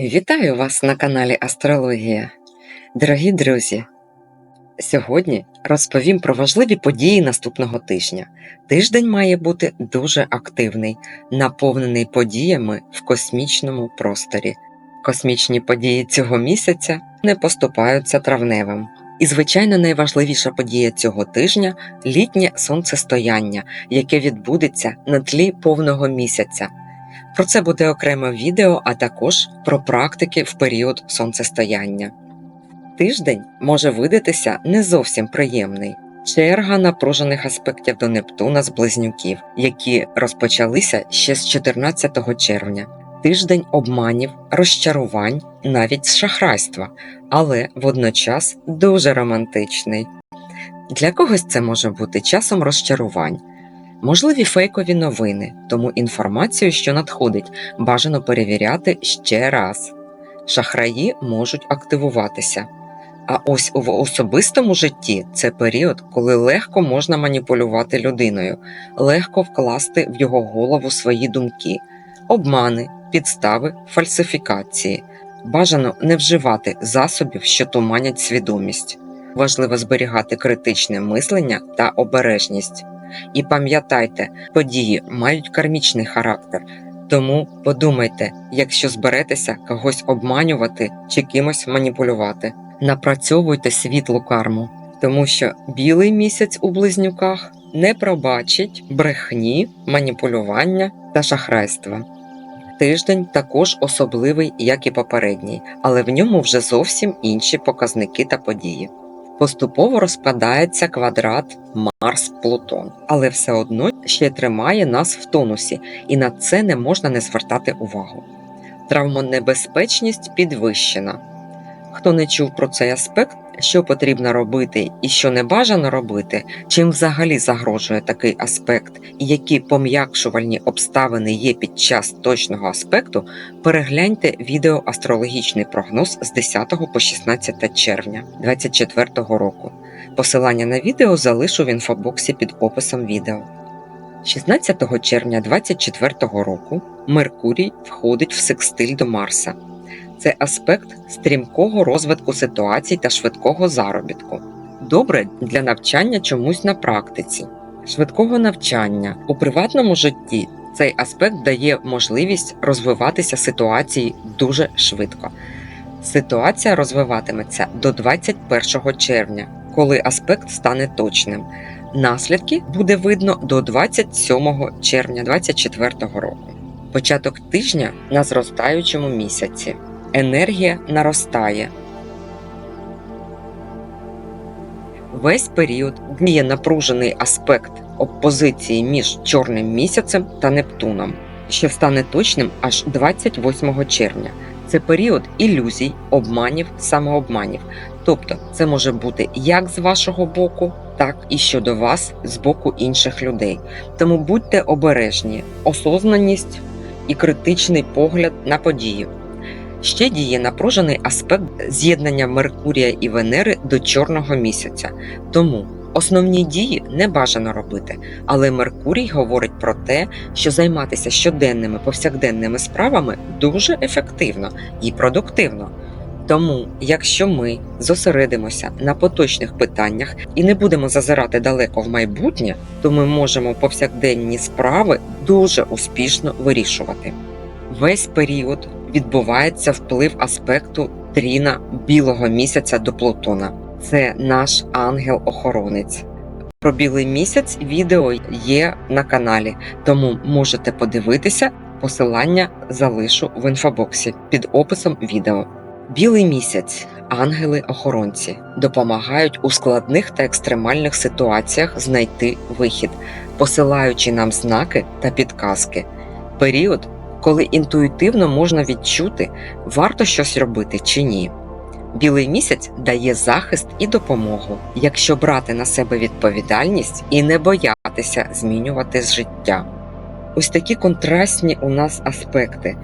Вітаю вас на каналі Астрологія. Дорогі друзі! Сьогодні розповім про важливі події наступного тижня. Тиждень має бути дуже активний, наповнений подіями в космічному просторі. Космічні події цього місяця не поступаються травневим. І, звичайно, найважливіша подія цього тижня літнє сонцестояння, яке відбудеться на тлі повного місяця. Про це буде окреме відео, а також про практики в період сонцестояння. Тиждень може видатися не зовсім приємний. Черга напружених аспектів до Нептуна з близнюків, які розпочалися ще з 14 червня. Тиждень обманів, розчарувань, навіть шахрайства, але водночас дуже романтичний. Для когось це може бути часом розчарувань. Можливі фейкові новини, тому інформацію, що надходить, бажано перевіряти ще раз. Шахраї можуть активуватися. А ось у особистому житті це період, коли легко можна маніпулювати людиною, легко вкласти в його голову свої думки, обмани, підстави, фальсифікації. Бажано не вживати засобів, що туманять свідомість. Важливо зберігати критичне мислення та обережність. І пам'ятайте, події мають кармічний характер, тому подумайте, якщо зберетеся когось обманювати чи кимось маніпулювати. Напрацьовуйте світлу карму, тому що білий місяць у близнюках не пробачить брехні, маніпулювання та шахрайства. Тиждень також особливий, як і попередній, але в ньому вже зовсім інші показники та події. Поступово розпадається квадрат Марс-Плутон, але все одно ще тримає нас в тонусі, і на це не можна не звертати увагу. Травмонебезпечність підвищена. Хто не чув про цей аспект, що потрібно робити і що не бажано робити, чим взагалі загрожує такий аспект, і які пом'якшувальні обставини є під час точного аспекту, перегляньте відео Астрологічний прогноз з 10 по 16 червня 2024 року. Посилання на відео залишу в інфобоксі під описом відео. 16 червня 2024 року Меркурій входить в секстиль до Марса. Це аспект стрімкого розвитку ситуацій та швидкого заробітку. Добре для навчання чомусь на практиці, швидкого навчання у приватному житті. Цей аспект дає можливість розвиватися ситуації дуже швидко. Ситуація розвиватиметься до 21 червня, коли аспект стане точним. Наслідки буде видно до 27 червня 2024 року. Початок тижня на зростаючому місяці. Енергія наростає. Весь період діє напружений аспект опозиції між Чорним місяцем та Нептуном, що стане точним аж 28 червня. Це період ілюзій, обманів, самообманів. Тобто це може бути як з вашого боку, так і щодо вас з боку інших людей. Тому будьте обережні, осознаність і критичний погляд на події. Ще діє напружений аспект з'єднання Меркурія і Венери до чорного місяця. Тому основні дії не бажано робити, але Меркурій говорить про те, що займатися щоденними повсякденними справами дуже ефективно і продуктивно. Тому, якщо ми зосередимося на поточних питаннях і не будемо зазирати далеко в майбутнє, то ми можемо повсякденні справи дуже успішно вирішувати. Весь період відбувається вплив аспекту тріна білого місяця до Плутона. Це наш ангел-охоронець. Про білий місяць відео є на каналі, тому можете подивитися. Посилання залишу в інфобоксі під описом відео. Білий місяць, ангели-охоронці допомагають у складних та екстремальних ситуаціях знайти вихід, посилаючи нам знаки та підказки. Період коли інтуїтивно можна відчути, варто щось робити чи ні. Білий місяць дає захист і допомогу, якщо брати на себе відповідальність і не боятися змінювати життя. Ось такі контрастні у нас аспекти,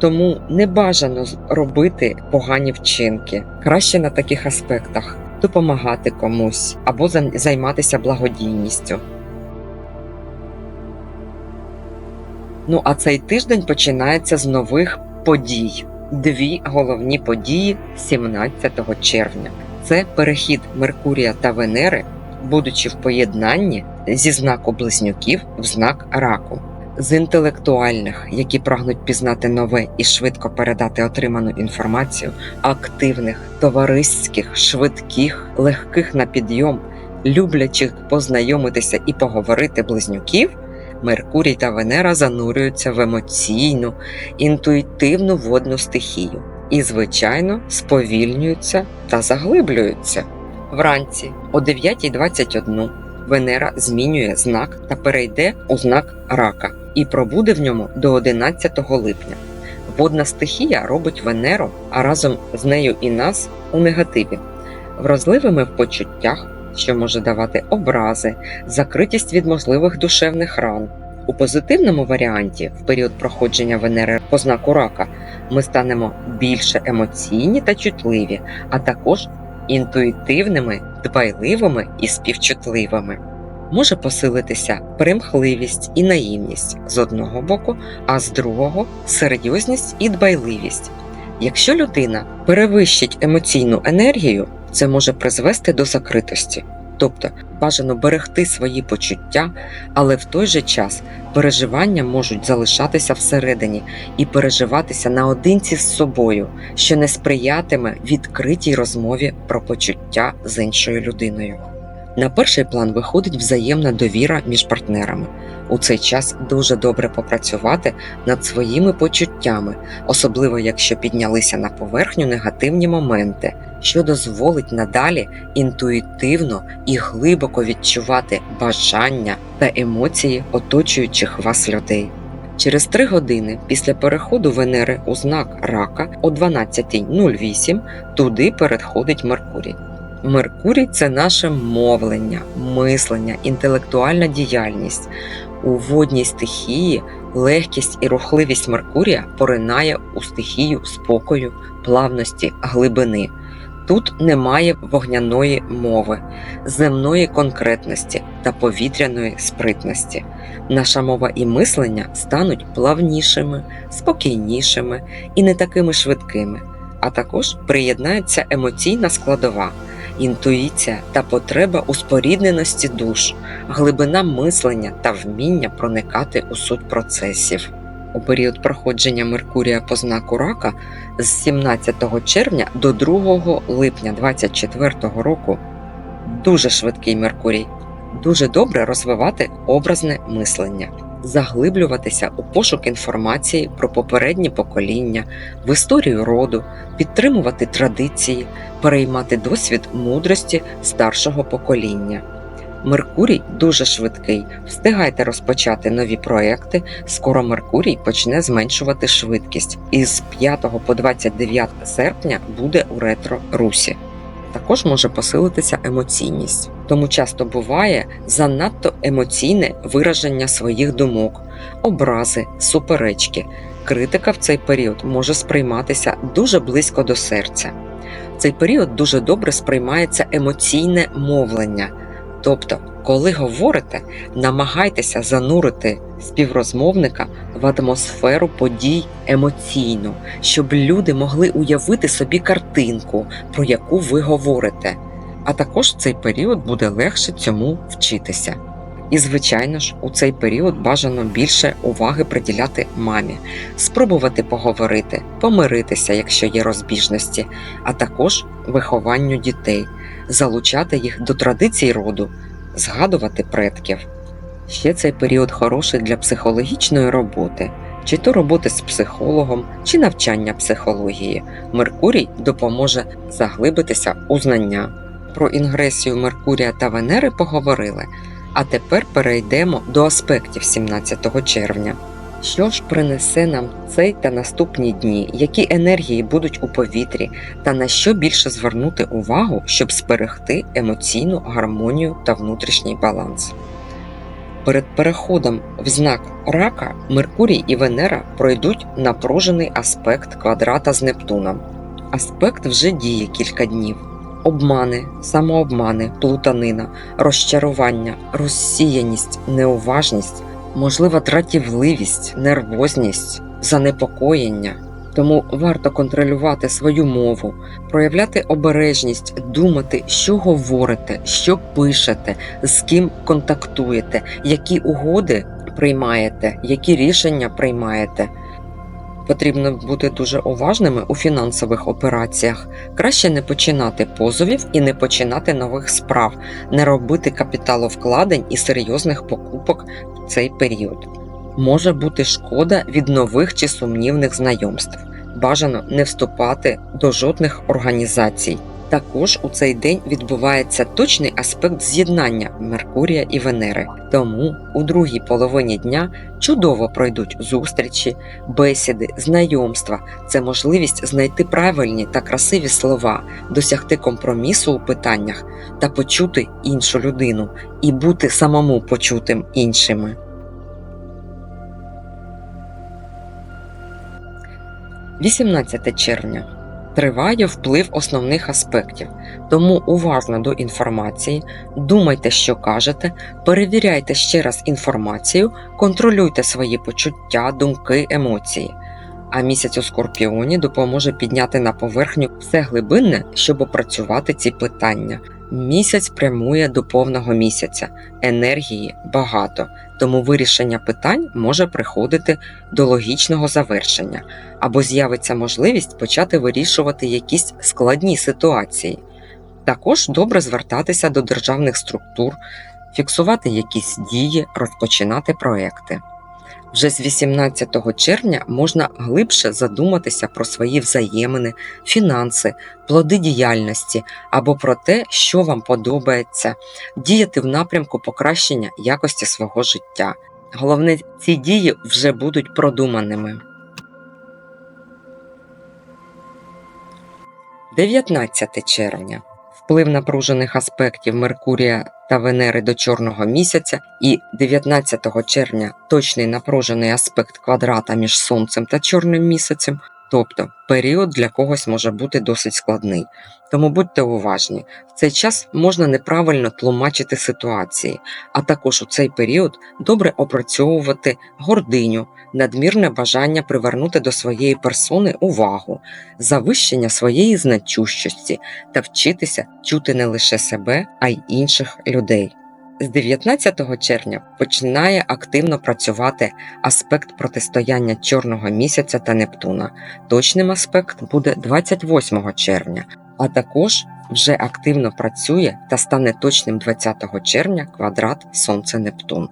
тому не бажано робити погані вчинки. Краще на таких аспектах допомагати комусь або займатися благодійністю. Ну а цей тиждень починається з нових подій. дві головні події 17 червня. Це перехід Меркурія та Венери, будучи в поєднанні зі знаку близнюків в знак раку. З інтелектуальних, які прагнуть пізнати нове і швидко передати отриману інформацію, активних, товариських, швидких, легких на підйом, люблячих познайомитися і поговорити близнюків, Меркурій та Венера занурюються в емоційну, інтуїтивну водну стихію і, звичайно, сповільнюються та заглиблюються. Вранці о 9.21 Венера змінює знак та перейде у знак рака і пробуде в ньому до 11 липня. Водна стихія робить Венеру, а разом з нею і нас у негативі, вразливими в почуттях, що може давати образи, закритість від можливих душевних ран. У позитивному варіанті, в період проходження Венери по знаку рака, ми станемо більше емоційні та чутливі, а також інтуїтивними, дбайливими і співчутливими. Може посилитися примхливість і наївність з одного боку, а з другого серйозність і дбайливість. Якщо людина перевищить емоційну енергію, це може призвести до закритості, тобто бажано берегти свої почуття, але в той же час переживання можуть залишатися всередині і переживатися наодинці з собою, що не сприятиме відкритій розмові про почуття з іншою людиною. На перший план виходить взаємна довіра між партнерами. У цей час дуже добре попрацювати над своїми почуттями, особливо якщо піднялися на поверхню негативні моменти, що дозволить надалі інтуїтивно і глибоко відчувати бажання та емоції оточуючих вас людей. Через три години після переходу Венери у знак Рака о 12.08 туди переходить Меркурій. Меркурій це наше мовлення, мислення, інтелектуальна діяльність. У водній стихії легкість і рухливість Меркурія поринає у стихію спокою, плавності, глибини. Тут немає вогняної мови, земної конкретності та повітряної спритності. Наша мова і мислення стануть плавнішими, спокійнішими і не такими швидкими, а також приєднається емоційна складова інтуїція та потреба у спорідненості душ, глибина мислення та вміння проникати у суть процесів. У період проходження Меркурія по знаку рака з 17 червня до 2 липня 2024 року дуже швидкий Меркурій. Дуже добре розвивати образне мислення, заглиблюватися у пошук інформації про попередні покоління, в історію роду, підтримувати традиції, переймати досвід мудрості старшого покоління. Меркурій дуже швидкий. Встигайте розпочати нові проекти. Скоро Меркурій почне зменшувати швидкість, і з 5 по 29 серпня буде у ретро русі. Також може посилитися емоційність, тому часто буває занадто емоційне вираження своїх думок, образи, суперечки. Критика в цей період може сприйматися дуже близько до серця. В цей період дуже добре сприймається емоційне мовлення. Тобто, коли говорите, намагайтеся занурити співрозмовника в атмосферу подій емоційно, щоб люди могли уявити собі картинку, про яку ви говорите. А також в цей період буде легше цьому вчитися. І, звичайно ж, у цей період бажано більше уваги приділяти мамі, спробувати поговорити, помиритися, якщо є розбіжності, а також вихованню дітей, залучати їх до традицій роду, згадувати предків. Ще цей період хороший для психологічної роботи, чи то роботи з психологом, чи навчання психології. Меркурій допоможе заглибитися у знання. Про інгресію Меркурія та Венери поговорили. А тепер перейдемо до аспектів 17 червня. Що ж принесе нам цей та наступні дні, які енергії будуть у повітрі, та на що більше звернути увагу, щоб зберегти емоційну гармонію та внутрішній баланс? Перед переходом в знак рака Меркурій і Венера пройдуть напружений аспект квадрата з Нептуном. Аспект вже діє кілька днів. Обмани, самообмани, плутанина, розчарування, розсіяність, неуважність, можлива тратівливість, нервозність, занепокоєння Тому варто контролювати свою мову, проявляти обережність, думати, що говорите, що пишете, з ким контактуєте, які угоди приймаєте, які рішення приймаєте. Потрібно бути дуже уважними у фінансових операціях. Краще не починати позовів і не починати нових справ, не робити капіталовкладень і серйозних покупок в цей період. Може бути шкода від нових чи сумнівних знайомств. Бажано не вступати до жодних організацій. Також у цей день відбувається точний аспект з'єднання Меркурія і Венери. Тому у другій половині дня чудово пройдуть зустрічі, бесіди, знайомства. Це можливість знайти правильні та красиві слова, досягти компромісу у питаннях та почути іншу людину і бути самому почутим іншими. – 18 червня триває вплив основних аспектів, тому уважно до інформації, думайте, що кажете, перевіряйте ще раз інформацію, контролюйте свої почуття, думки, емоції. А місяць у Скорпіоні допоможе підняти на поверхню все глибинне, щоб опрацювати ці питання. Місяць прямує до повного місяця, енергії багато, тому вирішення питань може приходити до логічного завершення або з'явиться можливість почати вирішувати якісь складні ситуації. Також добре звертатися до державних структур, фіксувати якісь дії, розпочинати проекти. Вже з 18 червня можна глибше задуматися про свої взаємини, фінанси, плоди діяльності або про те, що вам подобається, діяти в напрямку покращення якості свого життя. Головне, ці дії вже будуть продуманими. 19 червня. Вплив напружених аспектів Меркурія та Венери до Чорного місяця і 19 червня точний напружений аспект квадрата між Сонцем та Чорним місяцем, тобто період для когось може бути досить складний. Тому будьте уважні, в цей час можна неправильно тлумачити ситуації, а також у цей період добре опрацьовувати гординю, надмірне бажання привернути до своєї персони увагу, завищення своєї значущості та вчитися чути не лише себе, а й інших людей. З 19 червня починає активно працювати аспект протистояння Чорного місяця та Нептуна. Точним аспект буде 28 червня, а також вже активно працює та стане точним 20 червня квадрат Сонце-Нептун.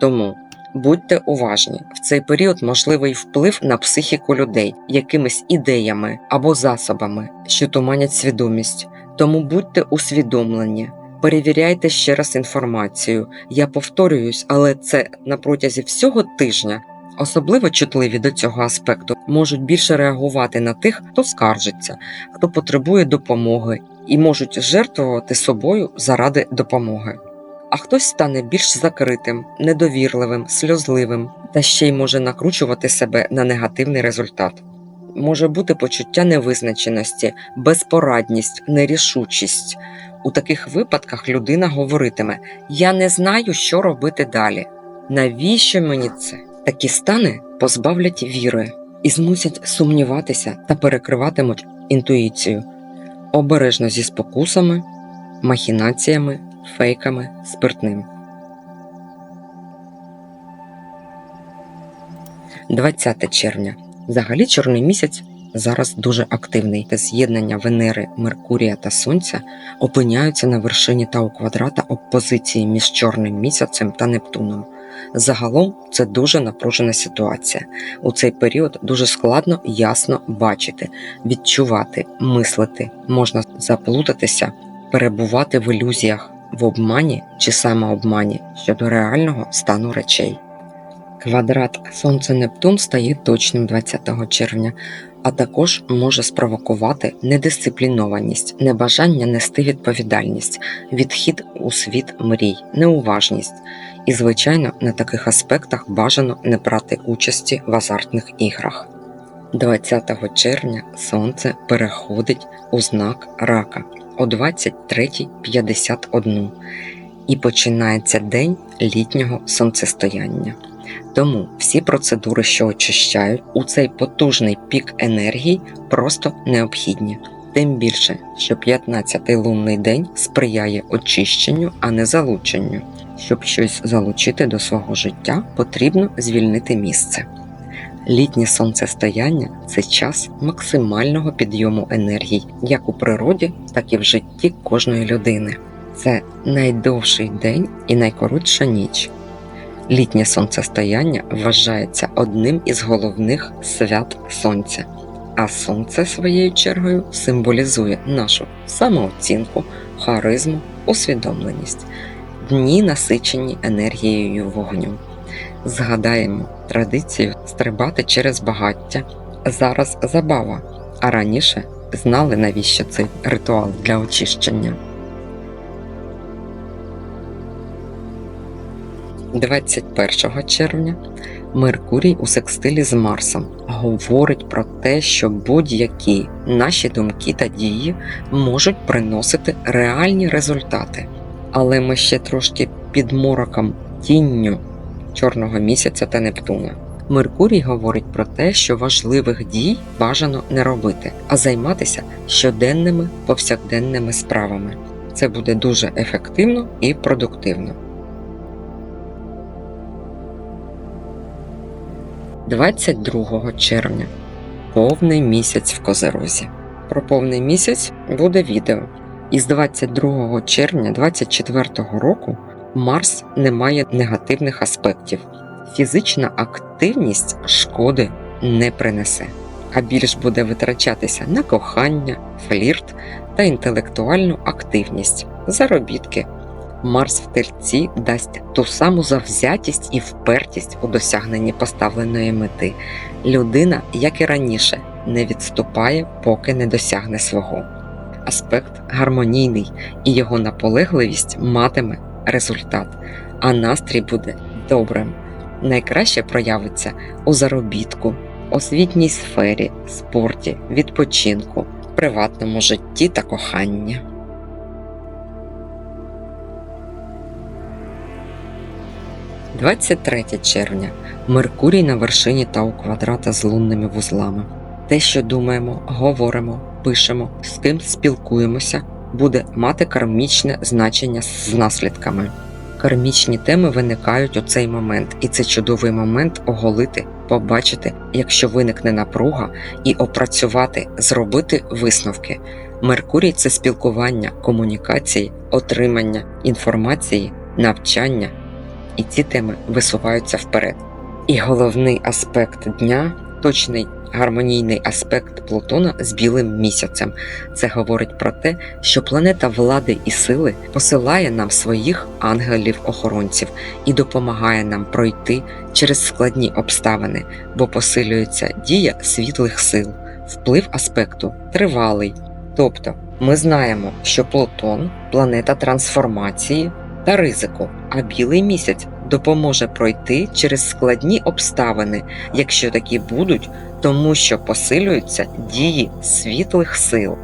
Тому будьте уважні, в цей період можливий вплив на психіку людей якимись ідеями або засобами, що туманять свідомість. Тому будьте усвідомлені. Перевіряйте ще раз інформацію. Я повторююсь, але це на протязі всього тижня. Особливо чутливі до цього аспекту можуть більше реагувати на тих, хто скаржиться, хто потребує допомоги, і можуть жертвувати собою заради допомоги. А хтось стане більш закритим, недовірливим, сльозливим та ще й може накручувати себе на негативний результат. Може бути почуття невизначеності, безпорадність, нерішучість. У таких випадках людина говоритиме: Я не знаю, що робити далі. Навіщо мені це? Такі стани позбавлять віри і змусять сумніватися та перекриватимуть інтуїцію, обережно зі спокусами, махінаціями, фейками, спиртним. 20 червня. Взагалі чорний місяць зараз дуже активний. З'єднання Венери, Меркурія та Сонця опиняються на вершині Тау квадрата опозиції між Чорним місяцем та Нептуном. Загалом це дуже напружена ситуація. У цей період дуже складно ясно бачити, відчувати, мислити, можна заплутатися, перебувати в ілюзіях, в обмані чи самообмані щодо реального стану речей. Квадрат Сонце-Нептун стає точним 20 червня, а також може спровокувати недисциплінованість, небажання нести відповідальність, відхід у світ мрій, неуважність. І, звичайно, на таких аспектах бажано не брати участі в азартних іграх. 20 червня Сонце переходить у знак рака о 23.51 і починається день літнього сонцестояння. Тому всі процедури, що очищають, у цей потужний пік енергії просто необхідні. Тим більше, що 15-й лунний день сприяє очищенню, а не залученню. Щоб щось залучити до свого життя, потрібно звільнити місце. Літнє сонцестояння це час максимального підйому енергій, як у природі, так і в житті кожної людини. Це найдовший день і найкоротша ніч. Літнє сонцестояння вважається одним із головних свят сонця, а сонце своєю чергою символізує нашу самооцінку, харизму, усвідомленість, дні насичені енергією вогню. Згадаємо традицію стрибати через багаття. Зараз забава, а раніше знали, навіщо цей ритуал для очищення. 21 червня Меркурій у секстилі з Марсом говорить про те, що будь-які наші думки та дії можуть приносити реальні результати. Але ми ще трошки під мороком тінню чорного місяця та Нептуна. Меркурій говорить про те, що важливих дій бажано не робити, а займатися щоденними повсякденними справами. Це буде дуже ефективно і продуктивно. 22 червня повний місяць в Козерозі. Про повний місяць буде відео. Із 22 червня 24 року Марс не має негативних аспектів. Фізична активність шкоди не принесе, а більш буде витрачатися на кохання, флірт та інтелектуальну активність, заробітки. Марс в тельці дасть ту саму завзятість і впертість у досягненні поставленої мети. Людина, як і раніше, не відступає, поки не досягне свого. Аспект гармонійний, і його наполегливість матиме результат, а настрій буде добрим. Найкраще проявиться у заробітку, освітній сфері, спорті, відпочинку, приватному житті та коханні. – 23 червня. Меркурій на вершині Тау квадрата з лунними вузлами. Те, що думаємо, говоримо, пишемо, з ким спілкуємося, буде мати кармічне значення з наслідками. Кармічні теми виникають у цей момент, і це чудовий момент оголити, побачити, якщо виникне напруга, і опрацювати, зробити висновки. Меркурій це спілкування, комунікації, отримання інформації, навчання, і ці теми висуваються вперед. І головний аспект дня точний гармонійний аспект Плутона з білим місяцем. Це говорить про те, що планета влади і сили посилає нам своїх ангелів-охоронців і допомагає нам пройти через складні обставини, бо посилюється дія світлих сил, вплив аспекту тривалий. Тобто ми знаємо, що Плутон планета трансформації та ризику, а білий місяць допоможе пройти через складні обставини, якщо такі будуть, тому що посилюються дії світлих сил.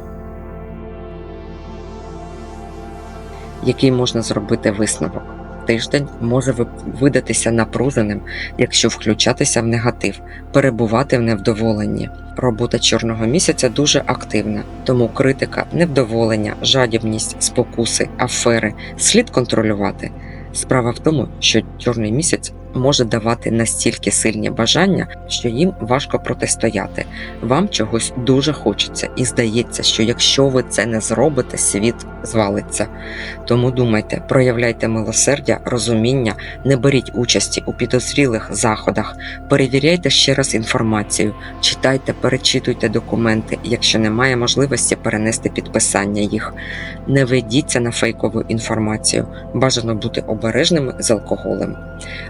Який можна зробити висновок? Тиждень може видатися напруженим, якщо включатися в негатив, перебувати в невдоволенні. Робота чорного місяця дуже активна, тому критика, невдоволення, жадібність, спокуси, афери слід контролювати. Справа в тому, що чорний місяць може давати настільки сильні бажання, що їм важко протистояти. Вам чогось дуже хочеться, і здається, що якщо ви це не зробите, світ звалиться. Тому думайте, проявляйте милосердя, розуміння, не беріть участі у підозрілих заходах, перевіряйте ще раз інформацію, читайте, перечитуйте документи, якщо немає можливості перенести підписання їх. Не ведіться на фейкову інформацію, бажано бути обережними з алкоголем.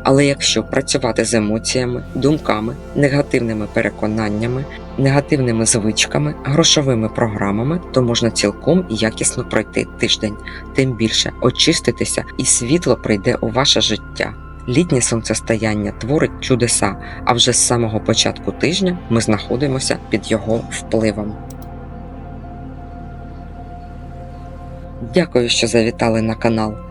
Але якщо працювати з емоціями, думками, негативними переконаннями, негативними звичками, грошовими програмами, то можна цілком якісно пройти тиждень, тим більше очиститися, і світло прийде у ваше життя. Літнє сонцестояння творить чудеса, а вже з самого початку тижня ми знаходимося під його впливом. Дякую, що завітали на канал.